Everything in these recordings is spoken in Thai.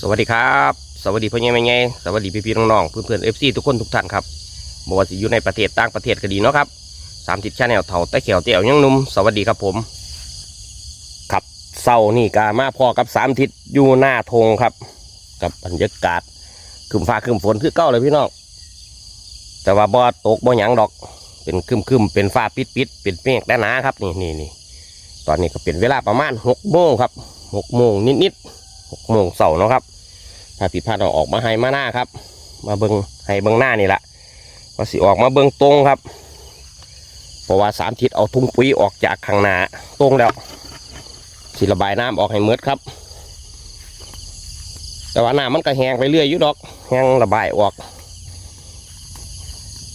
สวัสดีครับสวัสดีพ่อใหญ่แม่ใหญ่สวัสดีพี่พี่ๆน้องๆเพื่อนๆเอฟซีทุกคนทุกท่านครับบ่ว่าสิอยู่ในประเทศต่างประเทศก็ดีเนาะครับสามสิบชาแนลเถาแต่เขียวเตี่ยวยังนุ่มสวัสดีครับผมครับเศร้านี่กามาพอกับสามทิศอยู่หน้าธงครับ กับบรรยากาศคืมฟ้าคืมฝนคือเก้าเลยพี่น้องแต่ว่าบ่ตกบ่หยังดอก เป็นคืมคืมๆเป็นฟ้าปิดปิดๆเป็นเมฆแน่หนาครับนี่นี่นี่ตอนนี้ก็เป็นเวลาประมาณหกโมงครับหกโมงนิดๆ หกโมงเสาร์เนาะครับถ้าผิดพลาดเอาออกมาให้มาหน้าครับ มาเบิงให้เบิงหน้านี่แหละว่าสิออกมาเบิงตรงครับ เพราะว่าสามทิศเอาทุ่งปุ๋ยออกจากข้างหน้าตรงแล้วสิระบายน้ำออกให้เมืดครับ แต่ว่าน้ำมันก็แหงไปเรื่อยอยู่ดอกแหงระบายออก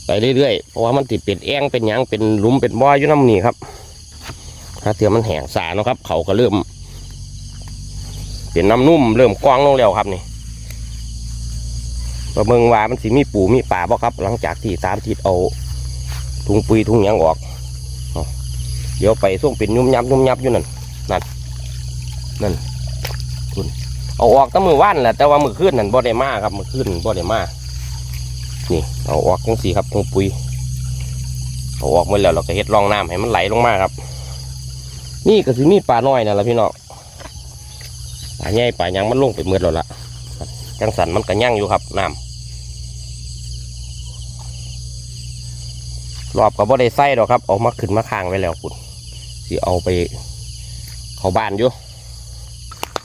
ไปเรื่อยๆ เพราะว่ามันติดเป็นแอ่งเป็นหยังเป็นหลุมเป็นบ่ออยู่น้ำนี่ครับ ถ้าเถื่อมันแหงสาเนาะครับ เขาก็เริ่ม เป็นน้ำนุ่มเริ่มกว้างลงแล้วครับนี่ประเมิงว่ามันสิมีปูมีป่าบ่ครับ หลังจากที่สามทิศเอาถุงปุยถุงยังออก เดี๋ยวไปส่งเป็นยุ่มยับยุ่มยับอยู่นั่นนั่นนั่นคุณเอาออกตั้งมือว่านแหละแต่ว่ามือขึ้นนั่นบ่ได้มาครับมือขึ้นบ่ได้มานี่เอาออกจังสี่ครับถุงปุยเอาออกมาแล้วเราก็เฮ็ดรองน้ำให้มันไหลลงมาครับ นี่ก็สิมีปลาน้อยนั่ะพี่น้อง ปลาใหญ่ปลายังมันลงไปเมือแล้วล่ะจังสันมันก็ยั่งอยู่ครับน้ำรอบก็บ่ได้ใส่หรอกครับเอามาขึ้นมาค้างไว้แล้วคุณสิเอาไปเขาบ้านอยู่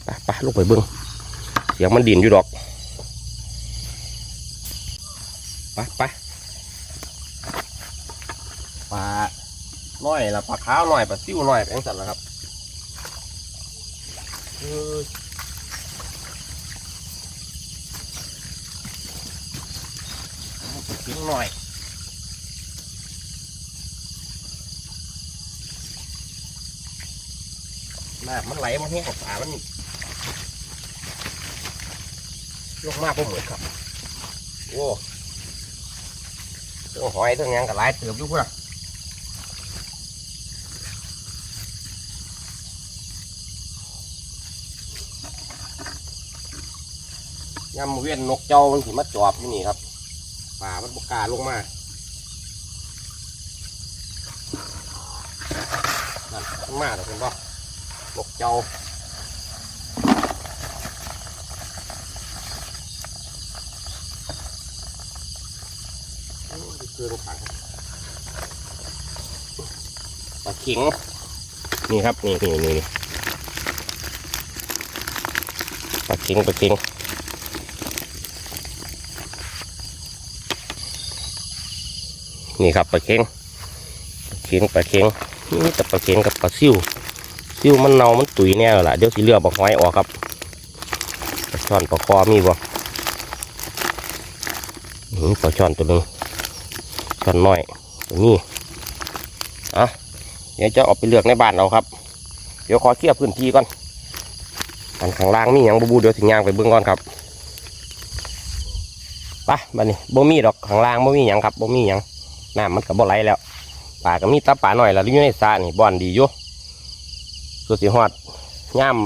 ไปไปลูกไปเบิ้งเสียงมันดินอยู่ดอกไปไปปลาน้อยละปลาขาวน้อยปลาซิ่วน้อยแปลงสันละครับ อ้ยทิ้งหน่อยน้ำมันไหลมาแห้งกับฝามันลงมากพวกเหมือนครับโอ้ตัวหอยตัวหยังกับหลายเติบอยู่พุ่นน่ะยำเวียนนกเจ้ามันถึมาจอบอยู่นี่ครับ ป่ามันบกาลงมานั่นมาแต่เป็นบ่บกเจ้าโอ้ยเครื่องขังปลาขิงนี่ครับ นี่นี่นี่นี่ปลาขิงปลาขิง นี่ครับปลาเค็งปลาเค็งปลาเค็งนี่แต่ปลาเค็งกับปลาซิวซิวมันเน่ามันตุยแน่แล้วล่ะเดี๋ยวสิเลือกบอกหอยออกครับปลาช่อนปลาคอมีบ่นี่ปลาช่อนตัวหนึงช่อนน้อยตัวนี้อะเดี๋ยวจะออกไปเลือกในบ้านเราครับ เดี๋ยวขอเคลียร์พื้นที่ก่อนอันข้างล่างมีหยังบูบูเดี๋ยวถึงย่างไปเบื้องก่อนครับไปบัดนี้บ่มีดอกข้างล่างบ่มีหยังครับบ่มีหยัง น้ำมันก็บ่ไหลแล้วป่าก็มีตาป่าหน่อยแล้วอยู่ในสระนี่บ่อนดีอยู่ส่วสีหอดย่าม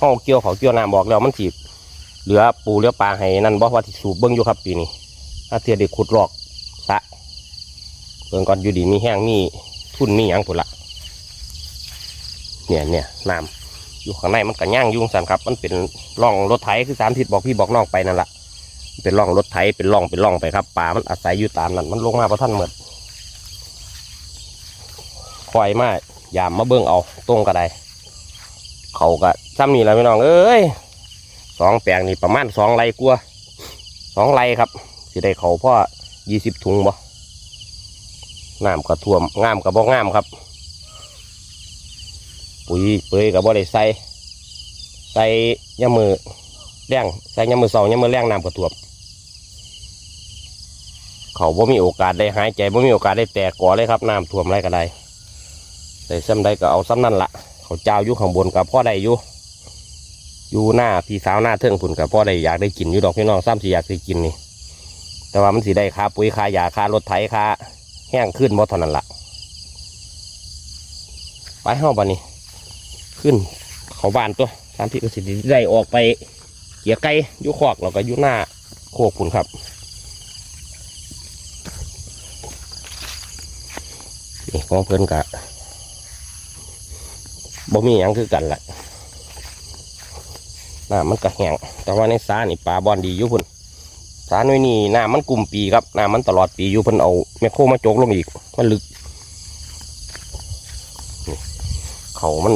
ห้องเกี่ยวเขาเกี่ยวน้ำบอกแล้วมันสีเหลือปูเหลือปลาให้นั่นบอกว่าที่สูบเบิ้งอยู่ครับปีนี้ถ้าเทียได้ขุดหลอกสะเบิ่งก่อนอยู่ดีมีแห้งมีทุนมีหยังผุนละเนี่ยเนี่ยน้ำอยู่ข้างในมันก็ย่างยุ่งสันครับ มันเป็นร่องรถไถคือสามทิศบอกพี่บอกน้องไปนั่นแหละเป็นร่องรถไถเป็นร่องเป็นร่องไปครับป่ามันอาศัยอยู่ตามนั้นมันลงมาเพราะท่านเหมือดค อยมากยามมาเบิ่งเอาตรงกระไดเขาก็ซ้ำนี่แหละพี่น้องเอ้ยสองแปลงนี่ประมาณสองไรกลัวสองไรครับสิได้เขาพ่อยี่สิบถุงบ่น้ำกระท่วมงามกับบ่งามครับ ปุ๋ยเปยกับบ่ได้ใส่ใส่ยามือแรงใส่ยามือเสาร์ยามมือแรงน้ำกระท่วมเขาบ่มีโอกาสได้หายใจบ่มีโอกาสได้แตกก่อเลยครับน้ำท่วมไรก็ได้ แต่ซ้ำใดก็เอาซ้ำนั่นละเขาเจ้าอยู่ข้างบนกับพ่อได้อยู่อยู่หน้าพี่สาวหน้าเทิงผุนกับพ่อได้อยากได้กินอยู่ดอกพี่น้องซ้ำสิอยากได้กินนี่ แต่ว่ามันสิได้ค่าปุ๋ยค่ายาค่ารถไถค่าแห้งขึ้นบ่เท่านั้นละไปห้องบ้านนี้ ขึ้นเขาบ้านตัวตามที่กสิได้ออกไปกียไก่ยู่ขอกแล้วก็ยู่หน้าโคกคุณครับนี่ของเพิ่อนกะ บ่มีหยังคือกันแหละน้ำมันก็แห้งแต่ว่าในสานี่ปลาบอนดีอยู่พุ่นสาหน่วยนี่น้ำมันกลุ่มปีครับน้ำมันตลอดปีอยู่เพิ่นเอาแมคโครมาโจกลงอีก มันลึกเขามัน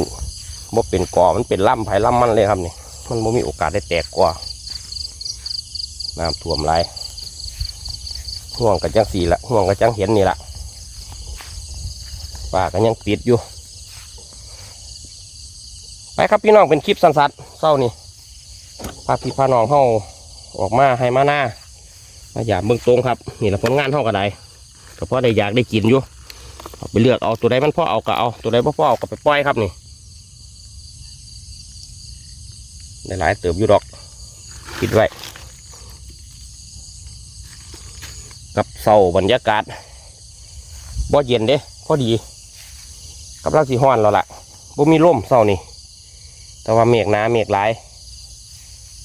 บ่เป็นกอมันเป็นล่ำไผ่ล่ำมันเลยครับนี่ มันบ่มีโอกาสได้แตกกว่าน้ำท่วมไรห่วงกับจังสีละห่วงกับจังเห็นนี่ละป่าก็ยังปิดอยู่ ครับพี่น้องเป็นคลิปสั้นๆเศร้านี่พาพี่พาน้องเข้าออกมาให้มาหน้ามาอยากเบิ่งตรงครับ นี่แหละผลงานเท่ากันไดก็เพราะได้อยากได้กินอยู่เอาไปเลือกเอาตัวใดมันพ่อเอาก็เอาตัวใดพ่อพ่อเอาก็ไปปล่อยครับนี่ได้หลายเติบอยู่ดอกคิดไว้กับเศร้าบรรยากาศบ่เย็นเด้พอดีกำลังสีห้อนแล้วล่ะบ่มีลมเศร้านี่ แต่ว่าเมฆหนาเมฆหลาย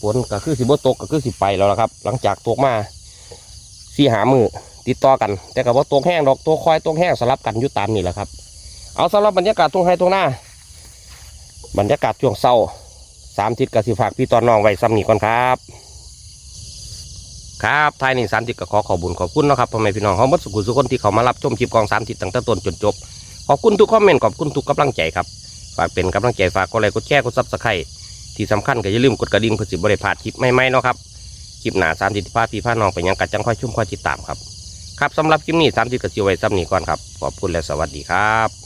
ฝนก็คือสิบ่ตกก็คือสิไปแล้วล่ะครับ หลังจากตกมาสี่หามือติดต่อกัน แต่ก็บ่ตกแห้งดอกตัวคอยตกแห้งสลับกันอยู่ตามนี่แหละครับ เอาสำหรับบรรยากาศตรงไฮตรงหน้า บรรยากาศช่วงเศร้าสามทิศกับสิฝากพี่ตอนน้องไว้ซ้ำนี่ก่อนครับ ครับท้ายนี้สามทิศก็ขอขอบุญขอบคุณนะครับพ่อแม่พี่น้องเขาหมดสุขุสุขคนที่เขามารับชมคลิปกองสามทิศตั้งแต่ต้นจนจบขอบคุณทุกคอมเมนต์ขอบคุณทุกกำลังใจครับ ฝากเป็นกำลังใจฝากกดไลค์กดแชร์กดซับสไครต์ที่สำคัญก็อย่าลืมกดกระดิ่งเพื่อสิบริพลาดคลิปใหม่ๆเนาะครับคลิปหนาสามทิศพาพี่พาน้องไปยังกัดจังค่อยชุ่มค่อยติดตามครับครับสำหรับคลิปนี้สามสิบก็สิไว้ซ้ำนี้ก่อนครับขอบคุณและสวัสดีครับ